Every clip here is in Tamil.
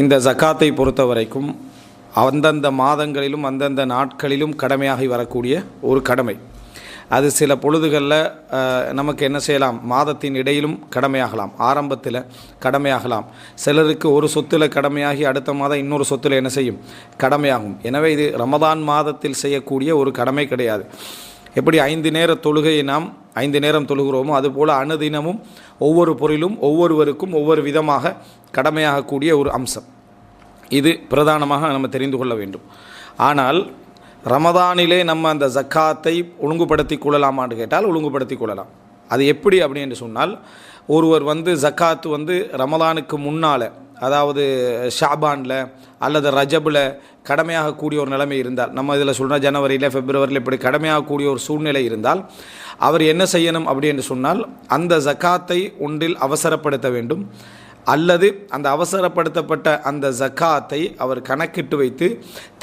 இந்த ஜக்காத்தை பொறுத்த வரைக்கும் அந்தந்த மாதங்களிலும் அந்தந்த நாட்களிலும் கடமையாகி வரக்கூடிய ஒரு கடமை. அது சில பொழுதுகளில் நமக்கு என்ன செய்யலாம்? மாதத்தின் இடையிலும் கடமையாகலாம். ஆரம்பத்தில் கடமையாகலாம். சிலருக்கு ஒரு சொத்தில் கடமையாகி அடுத்த மாதம் இன்னொரு சொத்தில் என்ன செய்யும்? கடமையாகும். எனவே இது ரமதான் மாதத்தில் செய்யக்கூடிய ஒரு கடமை கிடையாது. எப்படி ஐந்து நேர தொழுகையை நாம் ஐந்து நேரம் தொழுகிறோமோ அதுபோல் அனுதினமும் ஒவ்வொரு பொருளும் ஒவ்வொருவருக்கும் ஒவ்வொரு விதமாக கடமையாகக்கூடிய ஒரு அம்சம். இது பிரதானமாக நம்ம தெரிந்து கொள்ள வேண்டும். ஆனால் ரமதானிலே நம்ம அந்த ஜக்காத்தை ஒழுங்குபடுத்தி கொள்ளலாமான்னு கேட்டால் ஒழுங்குபடுத்தி கொள்ளலாம். அது எப்படி அப்படின்னு சொன்னால் ஒருவர் வந்து ஜக்காத்து வந்து ரமதானுக்கு முன்னால் அதாவது ஷாபானில் அல்லது ரஜபில் கடமையாகக்கூடிய ஒரு நிலைமை இருந்தால் நம்ம இதில் சொல்கிறோம் ஜனவரியில் பிப்ரவரியில் இப்படி கடமையாகக்கூடிய ஒரு சூழ்நிலை இருந்தால் அவர் என்ன செய்யணும் அப்படின்னு சொன்னால் அந்த ஜக்காத்தை ஒன்றில் அவசரப்படுத்த வேண்டும். அல்லது அந்த அவசரப்படுத்தப்பட்ட அந்த ஜக்காத்தை அவர் கணக்கிட்டு வைத்து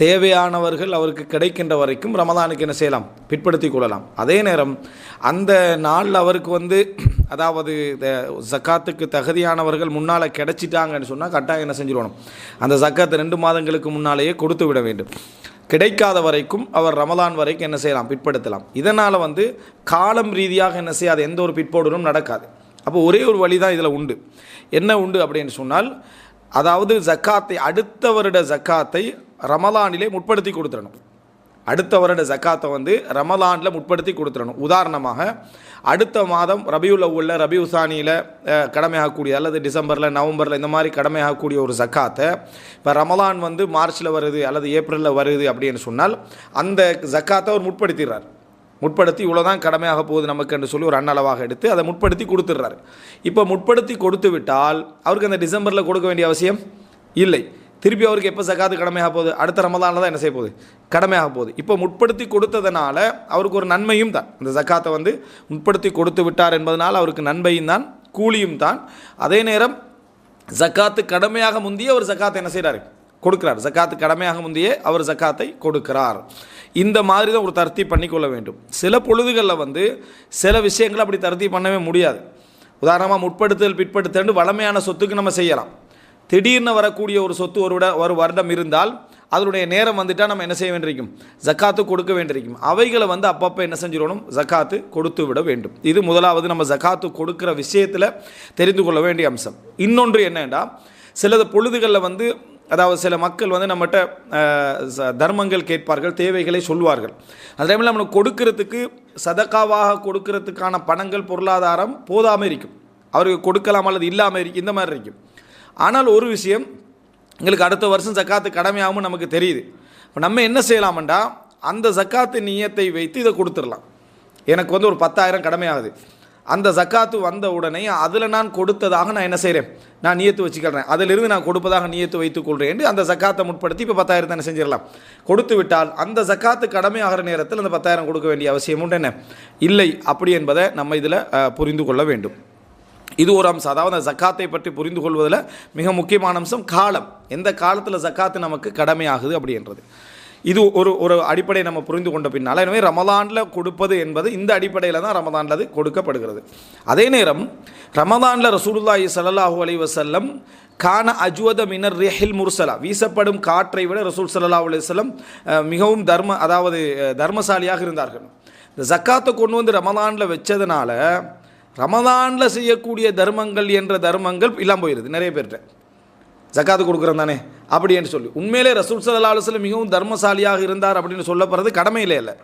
தேவையானவர்கள் அவருக்கு கிடைக்கின்ற வரைக்கும் ரமதானுக்கு என்ன செய்யலாம்? பிற்படுத்தி கொள்ளலாம். அதே நேரம் அந்த நாளில் அவருக்கு வந்து அதாவது ஜக்காத்துக்கு தகுதியானவர்கள் முன்னால் கிடைச்சிட்டாங்கன்னு சொன்னால் கட்டாயம் என்ன செஞ்சிடணும் அந்த ஜக்காத்தை ரெண்டு மாதங்களுக்கு முன்னாலேயே கொடுத்து விட வேண்டும். கிடைக்காத வரைக்கும் அவர் ரமலான் வரைக்கும் என்ன செய்யலாம்? பிற்படுத்தலாம். இதனால் வந்து காலம் ரீதியாக என்ன செய்யாது? எந்த ஒரு பிற்போடுனும் நடக்காது. அப்போ ஒரே ஒரு வழி தான் இதில் உண்டு. என்ன உண்டு அப்படின்னு சொன்னால் அதாவது ஜக்காத்தை அடுத்த வருட ஜக்காத்தை ரமலானிலே முற்படுத்தி கொடுத்துடணும். அடுத்த வருட ஜக்காத்தை வந்து ரமலானில் முற்படுத்தி கொடுத்துடணும். உதாரணமாக அடுத்த மாதம் ரபியுல் அவ்வளில் ரபி உசானியில் கடமையாகக்கூடிய அல்லது டிசம்பரில் நவம்பரில் இந்த மாதிரி கடமையாகக்கூடிய ஒரு ஜக்காத்தை இப்போ ரமலான் வந்து மார்ச்சில் வருது அல்லது ஏப்ரலில் வருது அப்படின்னு சொன்னால் அந்த ஜக்காத்தை அவர் முற்படுத்திடுறார். முற்படுத்தி இவ்வளோதான் கடமையாக போகுது நமக்கு என்று சொல்லி ஒரு அண்ணளவாக எடுத்து அதை முற்படுத்தி கொடுத்துட்றாரு. இப்போ முற்படுத்தி கொடுத்து விட்டால் அவருக்கு அந்த டிசம்பரில் கொடுக்க வேண்டிய அவசியம் இல்லை. திருப்பி அவருக்கு எப்போ சக்காத்து கடமையாக போகுது? அடுத்த ரமதானில் தான் என்ன செய்ய போகுது? கடமையாக போகுது. இப்போ முற்படுத்தி கொடுத்ததுனால அவருக்கு ஒரு நன்மையும் தான். இந்த ஜக்காத்தை வந்து முற்படுத்தி கொடுத்து விட்டார் என்பதனால் அவருக்கு நன்மையும் தான் கூலியும் தான். அதே நேரம் ஜக்காத்து கடமையாக முந்தி ஒரு ஜக்காத்தை என்ன செய்கிறாரு கொடுக்கிறார். ஜக்காத்து கடமையாக முந்தையே அவர் ஜக்காத்தை கொடுக்கிறார். இந்த மாதிரி தான் ஒரு தர்த்தி பண்ணிக்கொள்ள வேண்டும். சில பொழுதுகளில் வந்து சில விஷயங்களை அப்படி தர்த்தி பண்ணவே முடியாது. உதாரணமாக முற்படுத்தல் பிற்படுத்தல் வளமையான சொத்துக்கு நம்ம செய்யலாம். திடீர்னு வரக்கூடிய ஒரு சொத்து ஒரு விட ஒரு வருடம் இருந்தால் அதனுடைய நேரம் வந்துட்டால் நம்ம என்ன செய்ய வேண்டியிருக்கும்? ஜக்காத்து கொடுக்க வேண்டியிருக்கும். அவைகளை வந்து அப்பப்போ என்ன செஞ்சிடணும்? ஜக்காத்து கொடுத்து விட வேண்டும். இது முதலாவது நம்ம ஜக்காத்து கொடுக்குற விஷயத்தில் தெரிந்து கொள்ள வேண்டிய அம்சம். இன்னொன்று என்னென்னா சிலது பொழுதுகளில் வந்து அதாவது சில மக்கள் வந்து நம்மகிட்ட தர்மங்கள் கேட்பார்கள் தேவைகளை சொல்வார்கள். அந்த டைமில் நம்மளுக்கு கொடுக்கறதுக்கு சதக்காவாக கொடுக்கறதுக்கான பணங்கள் பொருளாதாரம் போதாமல் இருக்கும். அவருக்கு கொடுக்கலாம் அல்லது இல்லாமல் இருக்கும் இந்த மாதிரி இருக்கும். ஆனால் ஒரு விஷயம் எங்களுக்கு அடுத்த வருஷம் ஜக்காத்து கடமையாகவும் நமக்கு தெரியுது. இப்போ நம்ம என்ன செய்யலாமண்டா அந்த ஜக்காத்து நீயத்தை வைத்து இதை கொடுத்துடலாம். எனக்கு வந்து ஒரு பத்தாயிரம் கடமையாகுது. அந்த ஜக்காத்து வந்த உடனே அதில் நான் கொடுத்ததாக நான் என்ன செய்கிறேன் நான் நியத்து வச்சுக்கிறேன். அதிலிருந்து நான் கொடுப்பதாக நியத்து வைத்துக் கொள்கிறேன் அந்த ஜக்காத்தை முற்படுத்தி இப்போ பத்தாயிரத்தை என்ன செஞ்சிடலாம். கொடுத்து விட்டால் அந்த ஜக்காத்து கடமையாகிற நேரத்தில் அந்த பத்தாயிரம் கொடுக்க வேண்டிய அவசியம் உண்டு என்ன? இல்லை. அப்படி என்பதை நம்ம இதில் புரிந்து கொள்ள வேண்டும். இது ஒரு அம்சம். அதாவது அந்த ஜக்காத்தை பற்றி புரிந்து கொள்வதில் மிக முக்கியமான அம்சம் காலம். எந்த காலத்தில் ஜக்காத்து நமக்கு கடமையாகுது அப்படின்றது. இது ஒரு ஒரு அடிப்படை நம்ம புரிந்து கொண்ட பின்னால். எனவே ரமதானில் கொடுப்பது என்பது இந்த அடிப்படையில் தான் ரமதானில் அது கொடுக்கப்படுகிறது. அதே நேரம் ரமதானில் ரசூலுல்லாஹி சல்லாஹூ அலி வசல்லம் கான அஜுவத மினர் ரெஹில் முர்சலா வீசப்படும் காற்றை விட ரசூல் சல்லா அலுவலம் மிகவும் தர்ம அதாவது தர்மசாலியாக இருந்தார்கள். இந்த ஜக்காத்தை கொண்டு வந்து ரமதானில் வச்சதுனால ரமதானில் செய்யக்கூடிய தர்மங்கள் என்ற தர்மங்கள் இல்லாமல் போயிடுது நிறைய பேர்கிட்ட ஜக்காத்து கொடுக்குறோம் தானே? அப்படி என்று சொல்லி. உண்மையிலே ரசூல் சல்லா அலுவலம் மிகவும் தர்மசாலியாக இருந்தார் அப்படின்னு சொல்லப்படுறது கடமையிலே இல்லை.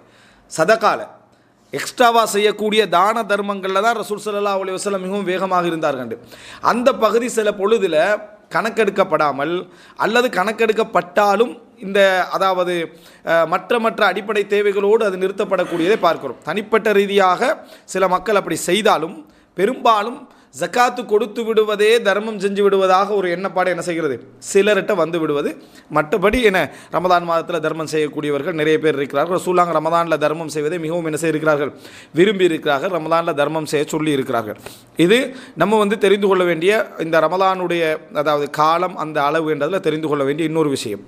சதக்கால. எக்ஸ்ட்ராவாக செய்யக்கூடிய தான தர்மங்களில் தான் ரசூல் சல்லா அலி வசலம் மிகவும் வேகமாக இருந்தார்கள் அந்த பகுதி சில பொழுதில் கணக்கெடுக்கப்படாமல் அல்லது கணக்கெடுக்கப்பட்டாலும் இந்த அதாவது மற்ற மற்ற அடிப்படை தேவைகளோடு அது நிறுத்தப்படக்கூடியதை பார்க்கிறோம். தனிப்பட்ட ரீதியாக சில மக்கள் அப்படி செய்தாலும் பெரும்பாலும் ஜக்காத்து கொடுத்து விடுவதே தர்மம் செஞ்சு விடுவதாக ஒரு எண்ணப்பாடு என்ன செய்கிறது? சிலர்கிட்ட வந்து விடுவது. மற்றபடி என்ன? ரமதான் மாதத்தில் தர்மம் செய்யக்கூடியவர்கள் நிறைய பேர் இருக்கிறார்கள். ரசூலாங்க ரமதானில் தர்மம் செய்வதை மிகவும் என்ன செய்திருக்கிறார்கள்? விரும்பி இருக்கிறார்கள். ரமதானில் தர்மம் செய்ய சொல்லி இருக்கிறார்கள். இது நம்ம வந்து தெரிந்து கொள்ள வேண்டிய இந்த ரமதானுடைய அதாவது காலம் அந்த அளவு என்றதில் தெரிந்து கொள்ள வேண்டிய இன்னொரு விஷயம்.